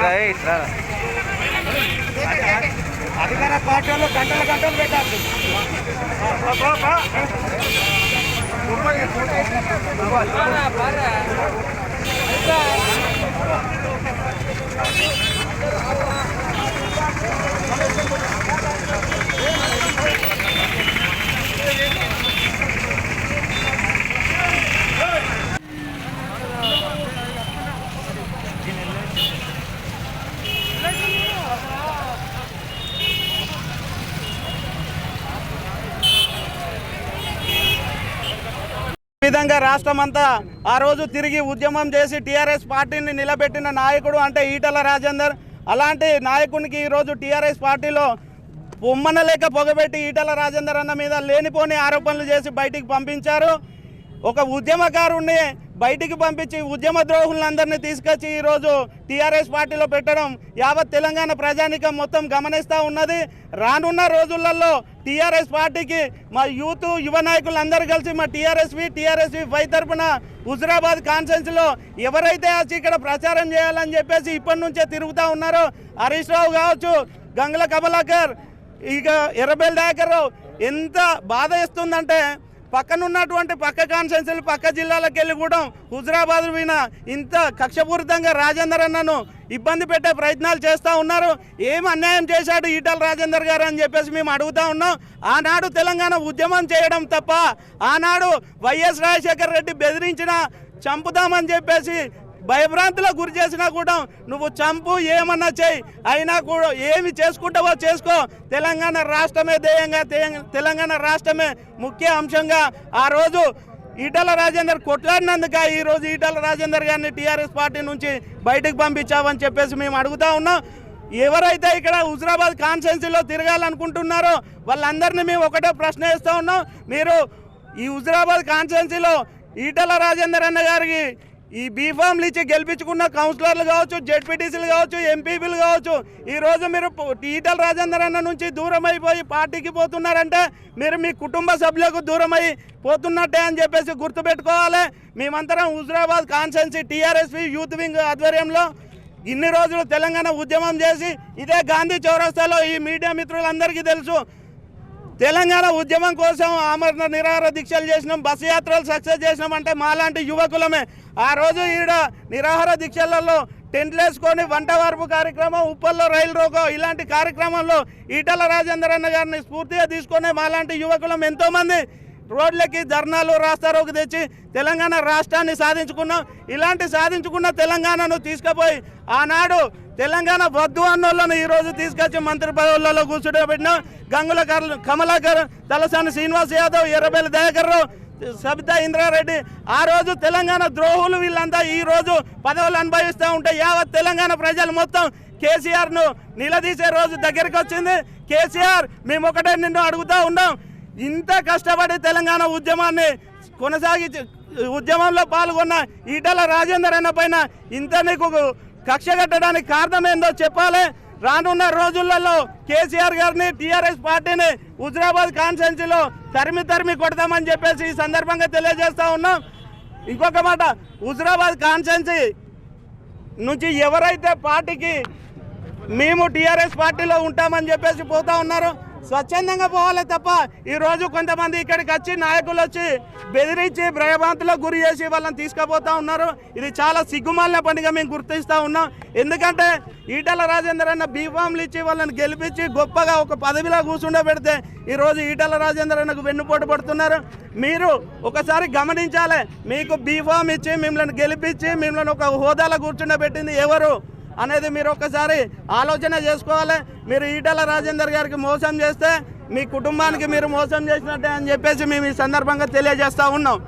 ఇట్లా ఇట్లా అధికార పార్టీలు గంటలు గంటలు పెట్టారు ఈ విధంగా రాష్ట్రం అంతా ఆ రోజు తిరిగి ఉద్యమం చేసి టీఆర్ఎస్ పార్టీని నిలబెట్టిన నాయకుడు అంటే ఈటల రాజేందర్. అలాంటి నాయకునికి ఈరోజు టీఆర్ఎస్ పార్టీలో ఉమ్మనలేక లేక పొగబెట్టి ఈటల రాజేందర్ అన్న మీద లేనిపోని ఆరోపణలు చేసి బయటికి పంపించారు. ఒక ఉద్యమకారుణ్ణి బయటికి పంపించి ఉద్యమ ద్రోహులందరినీ తీసుకొచ్చి ఈరోజు టీఆర్ఎస్ పార్టీలో పెట్టడం యావత్ తెలంగాణ ప్రజానికం మొత్తం గమనిస్తూ ఉన్నది. రానున్న రోజులలో టీఆర్ఎస్ పార్టీకి మా యూత్ యువ నాయకులందరూ కలిసి మా టీఆర్ఎస్వి టీఆర్ఎస్వి పై తరపున హుజరాబాద్ కాన్ఫరెన్స్లో ఎవరైతే వచ్చి ఇక్కడ ప్రచారం చేయాలని చెప్పేసి ఇప్పటి నుంచే తిరుగుతూ ఉన్నారో హరీష్ రావు కావచ్చు గంగుల కమలాకర్ ఇక ఎర్రబెల్ దాకర్ ఎంత బాధ ఇస్తుందంటే పక్కనున్నటువంటి పక్క కాన్స్టెన్సీలు పక్క జిల్లాలకు వెళ్ళి కూడా హుజరాబాద్ విన ఇంత కక్షపూరితంగా రాజేందర్ అన్నను ఇబ్బంది పెట్టే ప్రయత్నాలు చేస్తూ ఉన్నారు. ఏం అన్యాయం చేశాడు ఈటల రాజేందర్ గారు అని చెప్పేసి మేము అడుగుతా ఉన్నాం. ఆనాడు తెలంగాణ ఉద్యమం చేయడం తప్ప ఆనాడు వైఎస్ రాజశేఖర్ రెడ్డి బెదిరించిన చంపుదామని చెప్పేసి భయభ్రాంతిలో గురి చేసినా కూడా నువ్వు చంపు ఏమన్నా చేయి. అయినా కూడా ఏమి చేసుకుంటావో చేసుకో. తెలంగాణ రాష్ట్రమే ధ్యేయంగా తె- తెలంగాణ రాష్ట్రమే ముఖ్య అంశంగా. ఆ రోజు ఈటల రాజేందర్ కొట్లాడినందుక ఈరోజు ఈటల రాజేందర్ గారిని టీఆర్ఎస్ పార్టీ నుంచి బయటకు పంపించావని చెప్పేసి మేము అడుగుతా ఉన్నాం. ఎవరైతే ఇక్కడ హుజరాబాద్ కాన్స్టెన్సీలో తిరగాలనుకుంటున్నారో వాళ్ళందరినీ మేము ఒకటే ప్రశ్న వేస్తూ ఉన్నాం. మీరు ఈ హుజరాబాద్ కాన్స్టెన్సీలో ఈటల రాజేందర్ అన్న గారికి ఈ బీఫామ్లు ఇచ్చి గెలిపించుకున్న కౌన్సిలర్లు కావచ్చు జెడ్పీటీసీలు కావచ్చు ఎంపీపీలు కావచ్చు ఈరోజు మీరు ఈటల రాజేందర్ అన్న నుంచి దూరం అయిపోయి పార్టీకి పోతున్నారంటే మీరు మీ కుటుంబ సభ్యులకు దూరం అయి పోతున్నట్టే అని చెప్పేసి గుర్తుపెట్టుకోవాలి. మేమంతరం Huzurabad constituency TRS youth wing ఆధ్వర్యంలో ఇన్ని రోజులు తెలంగాణ ఉద్యమం చేసి ఇదే గాంధీ చౌరస్తాలో ఈ మీడియా మిత్రులందరికీ తెలుసు తెలంగాణ ఉద్యమం కోసం ఆమరణ నిరాహార దీక్షలు చేసినాం బస్సు యాత్రలు సక్సెస్ చేసినాం అంటే మాలాంటి యువకులమే. ఆ రోజు ఈడ నిరాహార దీక్షలలో టెంట్లు వేసుకొని వంట వార్పు కార్యక్రమం ఉప్పల్లో రైలు రోకో ఇలాంటి కార్యక్రమంలో ఈటల రాజేందర్ అన్న గారిని స్ఫూర్తిగా తీసుకొని మాలాంటి యువకులం ఎంతోమంది రోడ్లకి ధర్నాలు రాస్తారోకి తెచ్చి తెలంగాణ రాష్ట్రాన్ని సాధించుకున్నాం. ఇలాంటి సాధించుకున్న తెలంగాణను తీసుకుపోయి ఆనాడు తెలంగాణ వద్దు అన్నోళ్ళను ఈరోజు తీసుకొచ్చి మంత్రి పదవులలో కూర్చోబెట్టిన గంగుల కర్- కమలాకర్ తలసాని శ్రీనివాస్ యాదవ్ ఎర్రబెల్లి దయాకర్ రావు సబితా ఇంద్రారెడ్డి ఆ రోజు తెలంగాణ ద్రోహులు వీళ్ళంతా ఈ రోజు పదవులు అనుభవిస్తూ ఉంటే యావత్ తెలంగాణ ప్రజలు మొత్తం కేసీఆర్ను నిలదీసే రోజు దగ్గరికి వచ్చింది కేసీఆర్ మేము ఒకటే నిన్ను అడుగుతూ ఉన్నాం. ఇంత కష్టపడి తెలంగాణ ఉద్యమాన్ని కొనసాగించి ఉద్యమంలో పాల్గొన్న ఈటల రాజేందర్ అన్న పైన ఇంత నీకు కక్ష కట్టడానికి కారణం ఏందో చెప్పాలి. రానున్న రోజులలో కేసీఆర్ గారిని టీఆర్ఎస్ పార్టీని హుజరాబాద్ కాన్స్టెన్సీలో తరిమి తరిమి కొడతామని చెప్పేసి ఈ సందర్భంగా తెలియజేస్తా ఉన్నాం. ఇంకొక మాట హుజరాబాద్ కాన్స్టెన్సీ నుంచి ఎవరైతే పార్టీకి మేము టీఆర్ఎస్ పార్టీలో ఉంటామని చెప్పేసి పోతా ఉన్నారు స్వచ్ఛందంగా పోవాలి తప్ప ఈరోజు కొంతమంది ఇక్కడికి వచ్చి నాయకులు వచ్చి బెదిరించి భయభ్రాంతులకు గురి చేసి వాళ్ళని తీసుకుపోతా ఉన్నారు. ఇది చాలా సిగ్గుమాలిన పనిగా మేము గుర్తిస్తూ ఉన్నాం. ఎందుకంటే ఈటల రాజేందర్ అన్న బీఫామ్లు ఇచ్చి వాళ్ళని గెలిపించి గొప్పగా ఒక పదవిలో కూర్చుండబెడితే ఈరోజు ఈటల రాజేందర్ అన్నకు వెన్నుపోటు పడుతున్నారు. మీరు ఒకసారి గమనించాలి. మీకు బీఫామ్ ఇచ్చి మిమ్మల్ని గెలిపించి మిమ్మల్ని ఒక హోదాలో కూర్చుండబెట్టింది ఎవరు? అనేది మీరు ఒక్కసారి ఆలోచన చేసుకోవాలి. మీరు ఈటల రాజేందర్ గారికి మోసం చేస్తే మీ కుటుంబానికి మీరు మోసం చేసినట్టే అని చెప్పేసి మేము ఈ సందర్భంగా తెలియజేస్తూ ఉన్నాం.